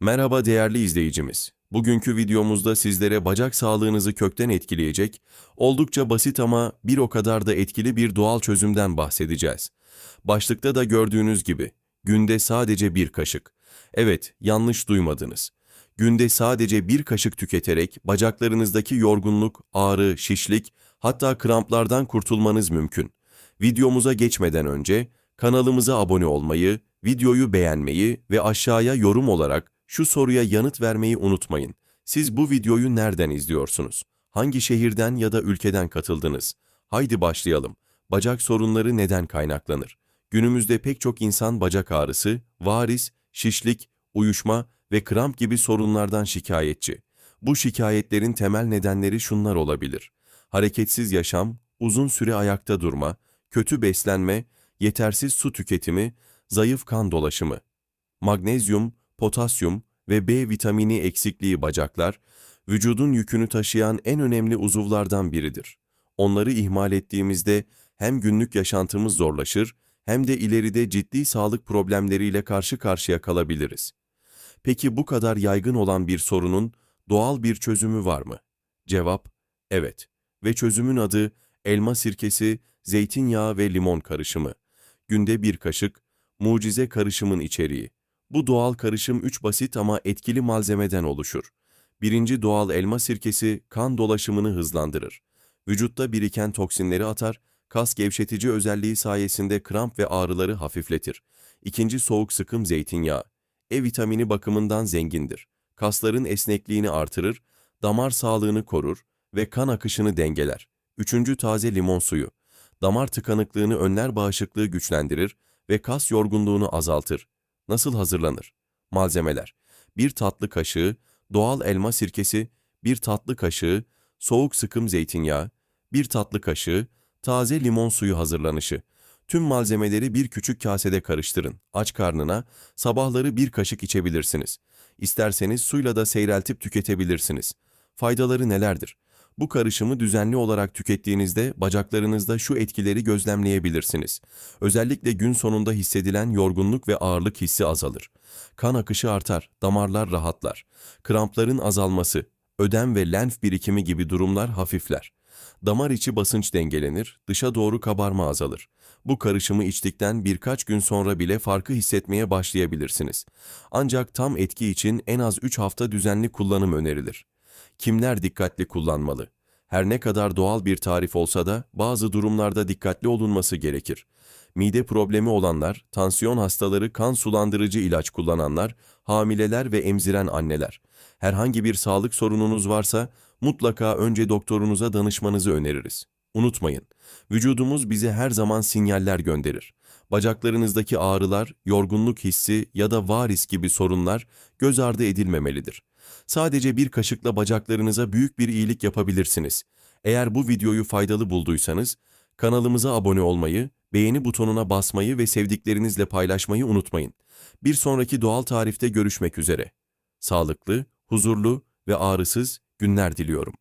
Merhaba değerli izleyicimiz. Bugünkü videomuzda sizlere bacak sağlığınızı kökten etkileyecek, oldukça basit ama bir o kadar da etkili bir doğal çözümden bahsedeceğiz. Başlıkta da gördüğünüz gibi, günde sadece bir kaşık. Evet, yanlış duymadınız. Günde sadece bir kaşık tüketerek bacaklarınızdaki yorgunluk, ağrı, şişlik, hatta kramplardan kurtulmanız mümkün. Videomuza geçmeden önce kanalımıza abone olmayı, videoyu beğenmeyi ve aşağıya yorum olarak şu soruya yanıt vermeyi unutmayın. Siz bu videoyu nereden izliyorsunuz? Hangi şehirden ya da ülkeden katıldınız? Haydi başlayalım. Bacak sorunları neden kaynaklanır? Günümüzde pek çok insan bacak ağrısı, varis, şişlik, uyuşma ve kramp gibi sorunlardan şikayetçi. Bu şikayetlerin temel nedenleri şunlar olabilir. Hareketsiz yaşam, uzun süre ayakta durma, kötü beslenme, yetersiz su tüketimi, zayıf kan dolaşımı. Magnezyum, potasyum ve B vitamini eksikliği bacaklar, vücudun yükünü taşıyan en önemli uzuvlardan biridir. Onları ihmal ettiğimizde hem günlük yaşantımız zorlaşır hem de ileride ciddi sağlık problemleriyle karşı karşıya kalabiliriz. Peki bu kadar yaygın olan bir sorunun doğal bir çözümü var mı? Cevap, evet. Ve çözümün adı elma sirkesi, zeytinyağı ve limon karışımı. Günde bir kaşık, mucize karışımın içeriği. Bu doğal karışım üç basit ama etkili malzemeden oluşur. Birinci doğal elma sirkesi kan dolaşımını hızlandırır. Vücutta biriken toksinleri atar, kas gevşetici özelliği sayesinde kramp ve ağrıları hafifletir. İkinci soğuk sıkım zeytinyağı. E vitamini bakımından zengindir. Kasların esnekliğini artırır, damar sağlığını korur ve kan akışını dengeler. Üçüncü taze limon suyu. Damar tıkanıklığını önler bağışıklığı güçlendirir ve kas yorgunluğunu azaltır. Nasıl hazırlanır? Malzemeler 1 tatlı kaşığı doğal elma sirkesi, 1 tatlı kaşığı soğuk sıkım zeytinyağı, 1 tatlı kaşığı taze limon suyu hazırlanışı. Tüm malzemeleri bir küçük kasede karıştırın. Aç karnına sabahları bir kaşık içebilirsiniz. İsterseniz suyla da seyreltip tüketebilirsiniz. Faydaları nelerdir? Bu karışımı düzenli olarak tükettiğinizde bacaklarınızda şu etkileri gözlemleyebilirsiniz. Özellikle gün sonunda hissedilen yorgunluk ve ağırlık hissi azalır. Kan akışı artar, damarlar rahatlar. Krampların azalması, ödem ve lenf birikimi gibi durumlar hafifler. Damar içi basınç dengelenir, dışa doğru kabarma azalır. Bu karışımı içtikten birkaç gün sonra bile farkı hissetmeye başlayabilirsiniz. Ancak tam etki için en az 3 hafta düzenli kullanım önerilir. Kimler dikkatli kullanmalı? Her ne kadar doğal bir tarif olsa da bazı durumlarda dikkatli olunması gerekir. Mide problemi olanlar, tansiyon hastaları, kan sulandırıcı ilaç kullananlar, hamileler ve emziren anneler. Herhangi bir sağlık sorununuz varsa mutlaka önce doktorunuza danışmanızı öneririz. Unutmayın, vücudumuz bize her zaman sinyaller gönderir. Bacaklarınızdaki ağrılar, yorgunluk hissi ya da varis gibi sorunlar göz ardı edilmemelidir. Sadece bir kaşıkla bacaklarınıza büyük bir iyilik yapabilirsiniz. Eğer bu videoyu faydalı bulduysanız, kanalımıza abone olmayı, beğeni butonuna basmayı ve sevdiklerinizle paylaşmayı unutmayın. Bir sonraki doğal tarifte görüşmek üzere. Sağlıklı, huzurlu ve ağrısız günler diliyorum.